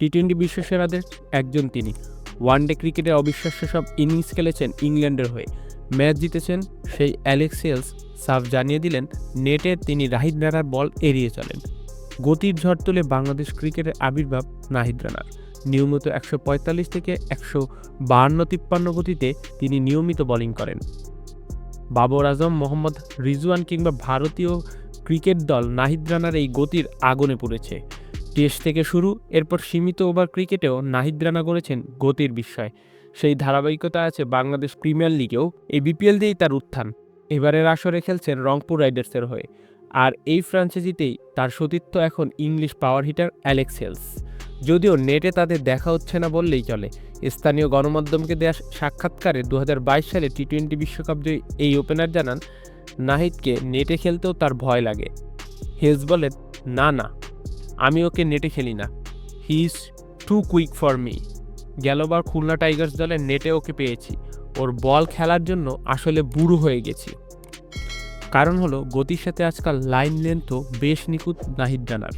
T twenty বিশ্বসেরাদের একজন তিনি। One day ক্রিকেটে অবিশ্বাস্য সব ইনিংস খেলেছেন ইংল্যান্ডের হয়ে। ম্যাচ জিতেছেন সেই অ্যালেক্সিয়ালস সাফ জানিয়ে দিলেন, নেটে তিনি রাহিদ রানার বল এড়িয়ে চলেন। গতির ঝড় তুলে বাংলাদেশ ক্রিকেটের আবির্ভাব নাহিদ রানার। নিয়মিত একশো পঁয়তাল্লিশ থেকে একশো বাহান্ন তিপ্পান্ন গতিতে তিনি নিয়মিত বোলিং করেন। বাবর আজম, মোহাম্মদ রিজওয়ান কিংবা ভারতীয় ক্রিকেট দল নাহিদ রানার এই গতির আগুনে পড়েছে। টেস্ট থেকে শুরু, এরপর সীমিত ওভার ক্রিকেটেও নাহিদ রানা করেছেন গতির বিস্ময়। সেই ধারাবাহিকতা আছে বাংলাদেশ প্রিমিয়ার লিগেও এই বিপিএল দিয়েই তার উত্থান। এবারের আসরে খেলছেন রংপুর রাইডার্সের হয়ে। আর এই ফ্র্যাঞ্চাইজিতেই তার সতীর্থ এখন ইংলিশ পাওয়ার হিটার অ্যালেক্সেলস যদিও নেটে তাদের দেখা হচ্ছে না বললেই চলে। স্থানীয় গণমাধ্যমকে দেওয়া সাক্ষাৎকারে দু হাজার বাইশ সালে টি টোয়েন্টি বিশ্বকাপ জয়ী এই ওপেনার জানান, নাহিদকে নেটে খেলতেও তার ভয় লাগে। হেজ বলেন, না না। আমি ওকে নেটে খেলি না। He is too quick for me গেলবার Khulna Tigers দলের নেটে ওকে পেয়েছি। ওর বল খেলার জন্য আসলে বুড়ো হয়ে গেছি। কারণ হলো, গতির সাথে আজকাল লাইন লেন্থও বেশ নিখুঁত নাহিদ রানার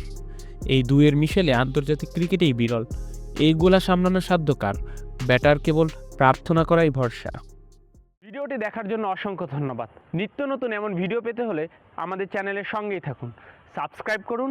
এই দুয়ের মিশেলে আন্তর্জাতিক ক্রিকেটেই বিরল। এইগুলা সামলানোর সাধ্য কার? ব্যাটার কেবল প্রার্থনা করাই ভরসা। ভিডিওটি দেখার জন্য অসংখ্য ধন্যবাদ। নিত্য নতুন এমন ভিডিও পেতে হলে আমাদের চ্যানেলের সঙ্গেই থাকুন। সাবস্ক্রাইব করুন